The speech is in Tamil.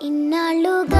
ఇన్నాళ్ళుగా